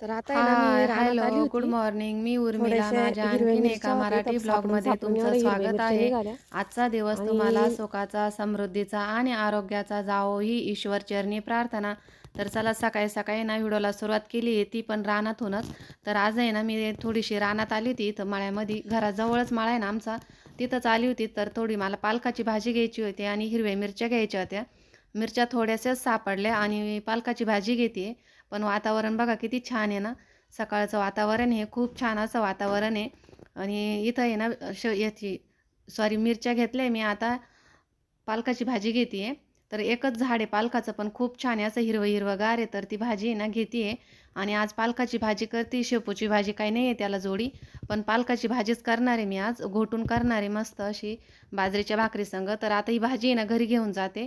तर आता आहे ना मी रानात आली हॅलो गुड मॉर्निंग मी उर्मिला माझ्या आणखीन एका मराठी ब्लॉगमध्ये तुमचं स्वागत आहे. आजचा दिवस तुम्हाला सुखाचा समृद्धीचा आणि आरोग्याचा जावो ही ईश्वर चरणी प्रार्थना. तर चला सकाळी सकाळी ना व्हिडिओला सुरुवात केली आहे ती पण रानातूनच. तर आज आहे ना मी थोडीशी रानात आली होती इथं मळ्यामध्ये घराजवळच मळा आहे ना आमचा. तिथंच आली होती तर थोडी मला पालकाची भाजी घ्यायची होती आणि हिरव्या मिरच्या घ्यायच्या होत्या. मिरच्या थोड्याशाच सापडल्या आणि पालकाची भाजी घेते. पण वातावरण बघा किती छान आहे ना. सकाळचं वातावरण हे खूप छान असं वातावरण आहे. आणि इथं आहे ना श याची सॉरी मिरच्या घेतल्या मी. आता पालकाची भाजी घेते आहे तर एकच झाड आहे पालकाचं पण खूप छान आहे. असं हिरवं हिरवंगार आहे तर ती भाजी आहे ना घेते आहे आणि आज पालकाची भाजी करते शेपूची भाजी काही नाही आहे त्याला जोडी. पण पालकाची भाजीच करणार आहे मी आज घोटून करणार आहे मस्त अशी बाजरीच्या भाकरीसंग तर आता ही भाजी आहे ना घरी घेऊन जाते.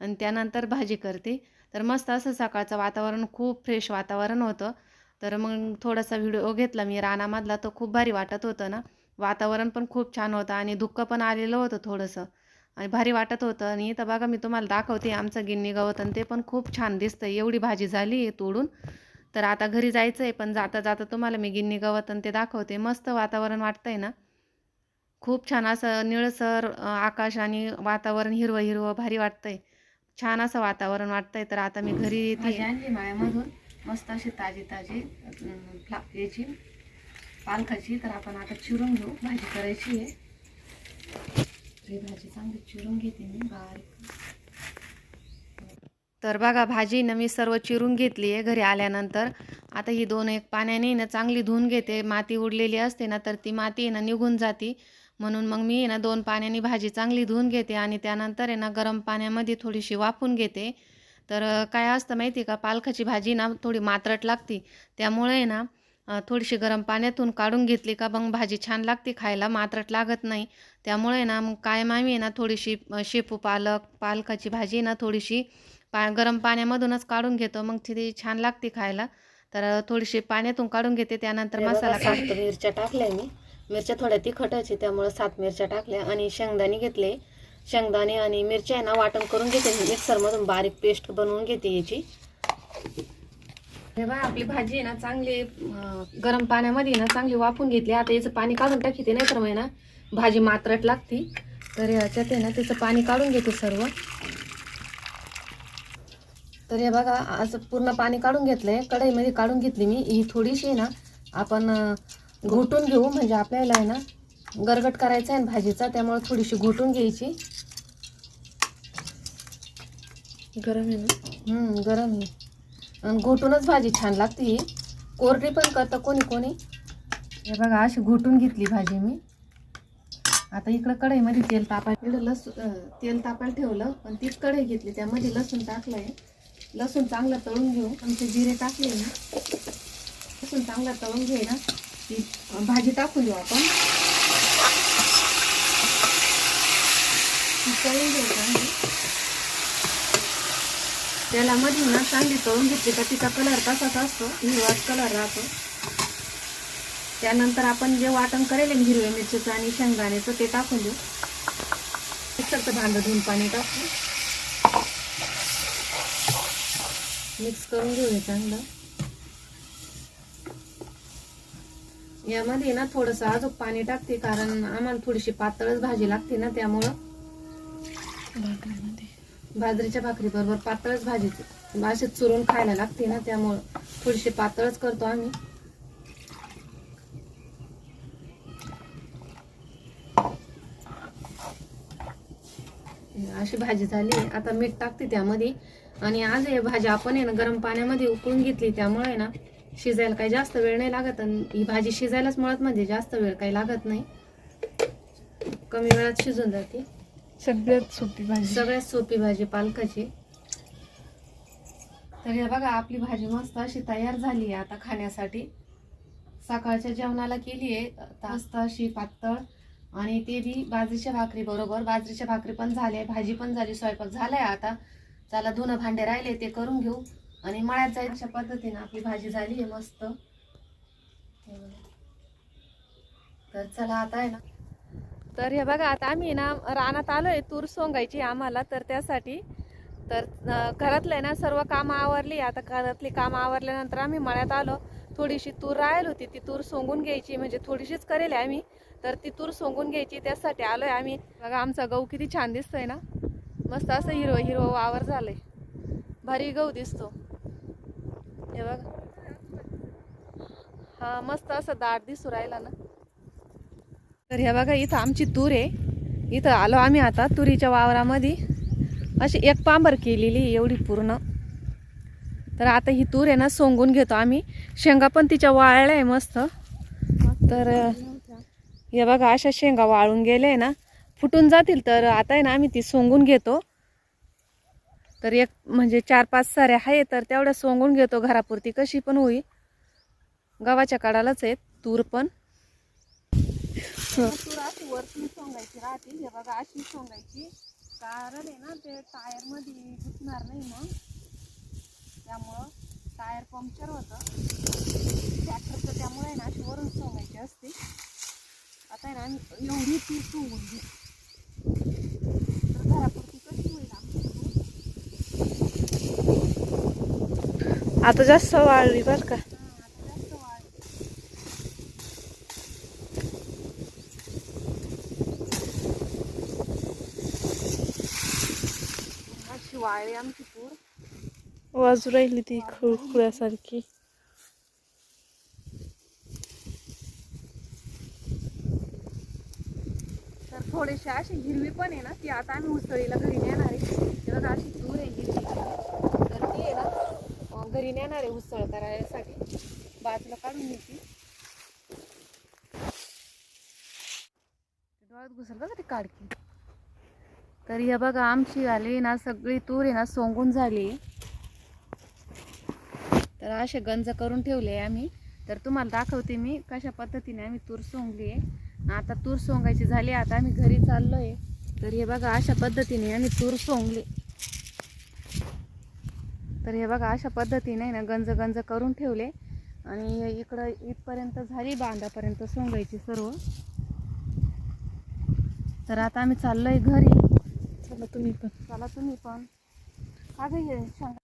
आणि त्यानंतर भाजी करते. तर मस्त असं सकाळचं वातावरण खूप फ्रेश वातावरण होतं. तर मग थोडासा व्हिडिओ घेतला मी रानामधला तो खूप भारी वाटत होतं ना. वातावरण पण खूप छान होतं आणि धुक्क पण आलेलं होतं थोडंसं. आणि भारी वाटत होतं. आणि तर बघा मी तुम्हाला दाखवते आमचं गिन्नी गवत आणि ते पण खूप छान दिसतं एवढी भाजी झाली आहे तोडून. तर आता घरी जायचं आहे पण जाता जाता तुम्हाला मी गिन्नी गवत आणि ते दाखवते. मस्त वातावरण वाटतंय ना. खूप छान असं निळसर आकाश आणि वातावरण हिरवं हिरवं भारी वाटतंय. छान असं वातावरण वाटतंय. तर आता मी घरी येते. आणली मायामधून मस्त अशी ताजी ताजी याची पालकाची तर आपण आता चिरून घेऊ. भाजी करायची आहे. ही भाजी चांगली चिरून घेते मी बारीक. तर बघा भाजी ना मी सर्व चिरून घेतली आहे घरी आल्यानंतर. आता ही दोन एक पाण्याने ना चांगली धुवून घेते. माती उडलेली असते ना तर ती माती ना निघून जाती. म्हणून मग मी ना दोन पाण्याने भाजी चांगली धुवून घेते आणि त्यानंतर आहे ना गरम पाण्यामध्ये थोडीशी वाफून घेते. तर काय असतं माहिती आहे का? पालकाची भाजी ना थोडी मात्रट लागते. त्यामुळे ना थोडीशी गरम पाण्यातून काढून घेतली का मग भाजी छान लागते खायला मात्रट लागत नाही. त्यामुळे ना मग कायम आम्ही आहे ना थोडीशी शेपू पालक पालकाची भाजी ना थोडीशी पा गरम पाण्यामधूनच काढून घेतो. मग ती छान लागते खायला. तर थोडीशी पाण्यातून काढून घेते. त्यानंतर मसाला मिरच्या टाकल्या मी. मिरच्या थोड्या तिखटायची त्यामुळं सात मिरच्या टाकल्या आणि शेंगदाणे घेतले. शेंगदाणे आणि मिरच्या आहे ना वाटण करून घेते. मिक्सरमधून बारीक पेस्ट बनवून घेते याची. हे बघा आपली भाजी आहे ना चांगली गरम पाण्यामध्ये ना चांगली वाफून घेतली. आता याचं पाणी काढून टाकीते नाही तर मग ना भाजी मात्रट लागती. तर याच्यात आहे ना त्याचं पाणी काढून घेते सर्व. तर हे बघा असं पूर्ण पाणी काढून घेतलंय. कढईमध्ये काढून घेतली मी. ही थोडीशी आहे ना आपण घोटून घेऊ म्हणजे आपल्याला आहे ना गरगट करायचा आहे ना भाजीचा त्यामुळे थोडीशी घोटून घ्यायची. गरम आहे ना? गरम आहे. आणि घोटूनच भाजी छान लागते ही. कोरडी पण करतं कोणी कोणी. हे बघा अशी घोटून घेतली भाजी मी. आता इकडं कढईमध्ये तेल तापायला इकडं लसूण अं, तेल तापायला ठेवलं पण तीच कढई घेतली. त्यामध्ये लसूण टाकलंय. लसूण चांगलं तळून घेऊ. आमचे जिरे टाकले ना. लसूण चांगला तळून घे ना. ती भाजी टाकून देऊ आपण. तळून घेऊ चांगली त्याला मध्ये ना चांगली तळून घेतली का तिचा कलर तसाच असतो हिरवाच कलर राहतो. त्यानंतर आपण जे वाटण करेल हिरव्या मिरचीचं आणि शेंगदाण्याचं ते टाकून देऊ. मिक्सरचं भांडं धुवून पाणी टाकू. मिक्स करून घेऊया चांगलं. यामध्ये ना थोडंसं अजून पाणी टाकते कारण आम्हाला थोडीशी पातळच भाजी लागते ना त्यामुळं बाजरीच्या भाकरी बरोबर पातळच भाजी अशी चुरून खायला लागते ना त्यामुळं थोडीशी पातळच करतो आम्ही. अशी भाजी झाली. आता मीठ टाकते त्यामध्ये. आणि आज हे भाजी आपण आहे ना गरम पाण्यामध्ये उकळून घेतली त्यामुळे ना शिजायला काही जास्त वेळ नाही लागत आणि ही भाजी शिजायलाच मुळात म्हणजे जास्त वेळ काही लागत नाही. कमी वेळात शिजून जाते. सगळ्यात सोपी भाजी. सगळ्यात सोपी भाजी पालकाची. तर हे बघा आपली भाजी मस्त अशी तयार झाली आहे आता खाण्यासाठी. सकाळच्या जेवणाला केली आहे मस्त अशी पातळ. आणि ते बी बाजरीच्या भाकरी बरोबर. बाजरीच्या भाकरी पण झाले भाजी पण झाली स्वयंपाक झालाय आता. चला धुणं भांडे राहिले ते करून घेऊ. आणि मळ्यात जाईल अशा आपली भाजी झाली आहे मस्त. तर चला आता आहे ना. तर हे बघा आता आम्ही ना रानात आलोय तूर सोंगायची आम्हाला तर त्यासाठी. तर घरातले घरातलं ना सर्व कामं आवरली आता घरातली कामं आवरल्यानंतर आम्ही मळ्यात आलो. थोडीशी तूर राहील होती ती तूर सोंगून घ्यायची म्हणजे थोडीशीच करेल आहे आम्ही. तर ती तूर सोंगून घ्यायची त्यासाठी आलोय आम्ही. बघा आमचा गहू किती छान दिसतोय ना. मस्त असं हिरवं हिरवं वावर झालंय. भारी गहू दिसतो. हे बघा. हा मस्त असं दाट दिसू राहिला ना. तर हे बघा इथं आमची तूर आहे. इथं आलो आम्ही आता तुरीच्या वावरामध्ये. अशी एक पांबर केलेली एवढी पूर्ण. तर आता ही तूर आहे ना सोंगून घेतो आम्ही. शेंगा पण तिच्या वाळल्या आहे मस्त. तर हे बघा अशा शेंगा वाळून गेल्या आहे ना. फुटून जातील तर आता आहे ना आम्ही ती सोंगून घेतो. तर एक म्हणजे चार पाच साऱ्या आहे तर तेवढ्या सोंगून घेतो घरापुरती. कशी पण होई गव्हाच्या काढालाच आहेत तूर पण. तूर अशी वरतून सोंगायची राहते. हे बघा अशी सोंगायची. कारण आहे ना ते टायरमध्ये घुसणार नाही मग. त्यामुळं टायर पंक्चर होतं. ट्रॅक्टरचं त्यामुळे आहे ना अशी वरून सोंगायची असते. आता आहे ना एवढी तूर सोंगून घेऊ तर घरापुरती कशी होईल आमची तूर आता जास्त वाळली बर का. वाळली आमची वाजू राहिली ती खुळखुळ्यासारखी तर थोडीशी अशी हिरवी पण आहे ना ती आता आम्ही उसळीला घरी नेणार आहे ते बघा अशी दूर आहे हिरवी तर ती आहे ना अं, आहे उसळ करायसाठी. बाजूला काढून घेते. डोळ्यात घुसल बघा तर हे बघा आमची आली ना सगळी तूर आहे ना सोंगून झाली. तर असे गंज करून ठेवले आम्ही. तर तुम्हाला दाखवते मी कशा पद्धतीने आम्ही तूर सोंगली आहे. आता तूर सोंगायची झाली आता आम्ही घरी चाललोय. तर हे बघा अशा पद्धतीने आम्ही तूर सोंगली. तर हे बघा अशा पद्धतीने ना गंज गंज करून ठेवले. आणि इकडं इथपर्यंत झाली बांधापर्यंत सोंगायची सर्व. तर आता आम्ही चाललोय घरी. चला तुम्ही पण. चला तुम्ही पण. का हे सांगा?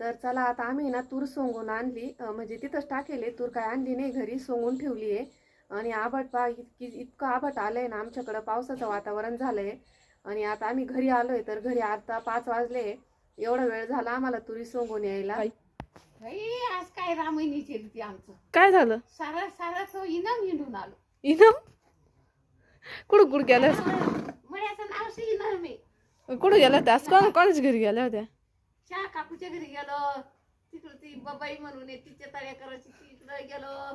तर चला आता आम्ही ना तूर सोंगून आणली. म्हणजे तिथंच टाकेले. तूर काय आणली नाही घरी सोंगून ठेवली आहे आणि आभट पा इतकी इतकं आभट आलंय ना आमच्याकडं. पावसाचं वातावरण झालंय. आणि आता आम्ही घरी आलोय. तर घरी आता पाच वाजले. एवढा वेळ झाला आम्हाला तुरी सोंगून यायला. बाई, आज काय रामायणीची होती आमचं? काय झालं? सारा सारा तो इनाम हिंडून आलो. इनम? कुठं कुठं गेल्या मळ्याचं नाव से इनाम आहे. कुठं गेल्या होत्या? आज कोण कोणाच्या घरी गेल्या होत्या? चहा काकूच्या घरी गेलो. तिकडं ती बाबाई म्हणून आहे तिच्या तळ्या करायची तिकडं गेलो.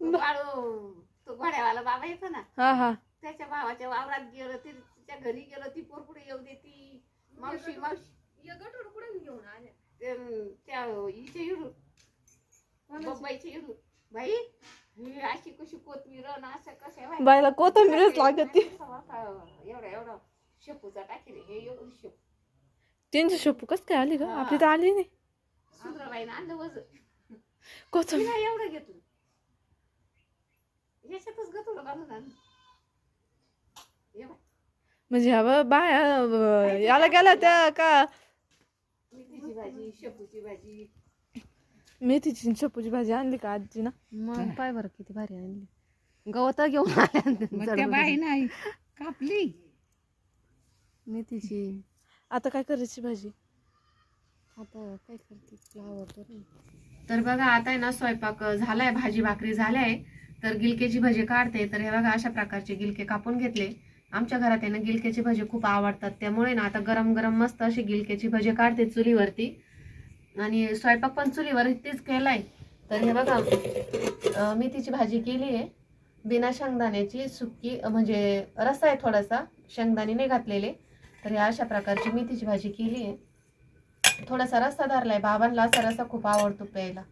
तो बाळू तो घोड्यावाला बाबा येतो ना? हा हा. त्याच्या भावाच्या वावरात गेलो ते तिच्या घरी गेलो ती पोरपुढे येऊ दे मावशी मावशी. ते, त्या हिच्या इडून बाबाईच्या इडून बाई ही अशी कशी कोथमीर अन असं कसं बायला कोथंबीरच लागत ती. एवढा एवढा शेपूचा टाकी रे हे एवढं शेपू. त्यांची शोपू कस काय आली का आपली तर आली नाही. सुंदराबाईनं आणलं वजन. कोथंबीर तिला एवढं घेतो याच्यातच आणलं हे बघ, म्हणजे हा बाय याला गेल्या होत्या का? मेथीची भाजी शेपूची भाजी. मेथीची आणि शेपूची भाजी आणली का आजी ना? मग पाय बरं किती भारी आणली. गवत घेऊन आल्या नाही कापली. मेथीची. आता काय करायची भाजी? आता काय करते? फ्लावर तर बघा आता आहे ना स्वयंपाक झालाय भाजी भाकरी झालाय तर गिलकेची भजी काढते. तर हे बघा अशा प्रकारचे गिलके कापून घेतले. आमच्या घरात आहे ना गिलक्याची भजी खूप आवडतात. त्यामुळे ना आता गरम गरम मस्त अशी गिलक्याची भजी काढते चुलीवरती. आणि स्वयंपाक पण चुलीवरतीच केलाय. तर हे बघा मेथीची भाजी केली आहे. बिना शेंगदाण्याची सुकी म्हणजे रसा आहे थोडासा शेंगदाणे नाही घातलेले. तर या अशा प्रकारची मेथीची भाजी केली आहे. थोडासा रस्सा धरलाय. बाबांना असा रस्सा खूप आवडतो प्यायला.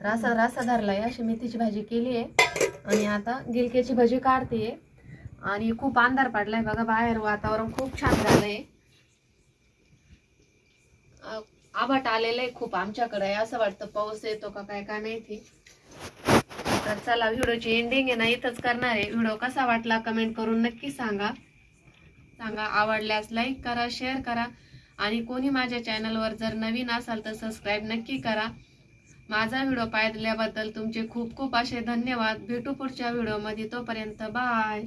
तर असा रस्सा धरलाय अशी मेथीची भाजी केली आहे. आणि आता गिलक्याची भाजी काढते. आणि खूप अंधार पडलाय बघा बाहेर वातावरण खूप छान झालंय. आ- आभाट आलेलं आहे खूप आमच्याकडे. असं वाटतं पाऊस येतो का काय काय माहिती. तर चला व्हिडिओची एंडिंग आहे ना इथंच करणार आहे. व्हिडिओ कसा वाटला कमेंट करून नक्की सांगा. सांगा आवडल्यास लाईक करा शेअर करा. आणि कोणी माझ्या चॅनलवर जर नवीन असाल तर सबस्क्राईब नक्की करा. माझा व्हिडिओ पाहिल्याबद्दल तुमचे खूप खूप असे धन्यवाद. भेटू पुढच्या व्हिडिओमध्ये. तोपर्यंत बाय